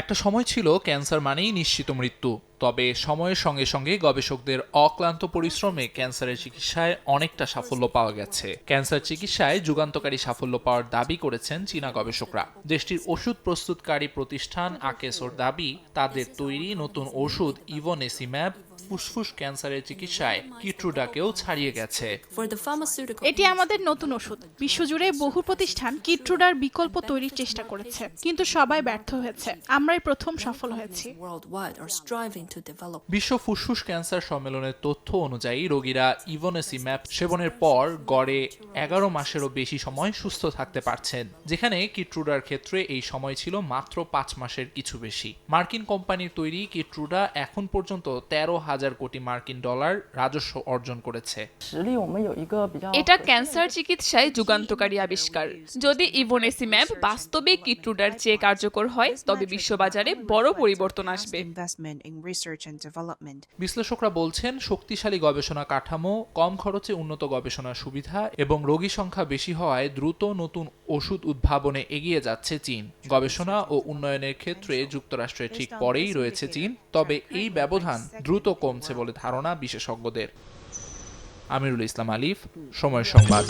একটা সময় ছিল ক্যান্সার মানেই নিশ্চিত মৃত্যু। তবে সময়ের সঙ্গে সঙ্গে গবেষকদের অক্লান্ত পরিশ্রমে ক্যান্সারের চিকিৎসায় অনেকটা সাফল্য পাওয়া গেছে। ক্যান্সার চিকিৎসায় যুগান্তকারী সাফল্য পাওয়ার দাবি করেছেন চীনা গবেষকরা। দেশটির ওষুধ প্রস্তুতকারী প্রতিষ্ঠান আকেসোর দাবি তাদের তৈরি নতুন ওষুধ ইভোনেসিম্যাব ফুসফুস ক্যান্সারের চিকিৎসায় কিট্রুডাকেও ছাড়িয়ে গেছে। এটি আমাদের নতুন ওষুধ। বিশ্বজুড়ে বহু প্রতিষ্ঠান কিট্রুডার বিকল্প তৈরির চেষ্টা করেছে কিন্তু সবাই ব্যর্থ হয়েছে। আমরাই প্রথম সফল হয়েছি। বিশ্ব ফুসফুস ক্যান্সার সম্মেলনের তথ্য অনুযায়ী রোগীরা ইভোনেসি ম্যাপ সেবনের পর গড়ে এগারো মাসেরও বেশি সময় সুস্থ থাকতে পারছেন যেখানে কিট্রুডার ক্ষেত্রে এই সময় ছিল মাত্র পাঁচ মাসের কিছু বেশি। মার্কিন কোম্পানির তৈরি কিট্রুডা এখন পর্যন্ত তেরো হাজার কোটি মার্কিন ডলার রাজস্ব অর্জন করেছে। এটা ক্যান্সার চিকিৎসায় যুগান্তকারী আবিষ্কার। যদি ইভোনেসি ম্যাপ বাস্তবে কিট্রুডার চেয়ে কার্যকর হয় তবে বিশ্ববাজারে বড় পরিবর্তন আসবে। Research and development. বিশ্লেষকরা বলছেন শক্তিশালী গবেষণা কাঠামো কম খরচে উন্নত গবেষণার সুবিধা এবং রোগী সংখ্যা বেশি হওয়ায় দ্রুত নতুন ওষুধ উদ্ভাবনে এগিয়ে যাচ্ছে চীন। গবেষণা ও উন্নয়নের ক্ষেত্রে যুক্তরাষ্ট্রের ঠিক পরেই রয়েছে চীন তবে এই ব্যবধান দ্রুত কমছে বলে ধারণা বিশেষজ্ঞদের। আমিরুল ইসলাম আলিফ সময় সংবাদ।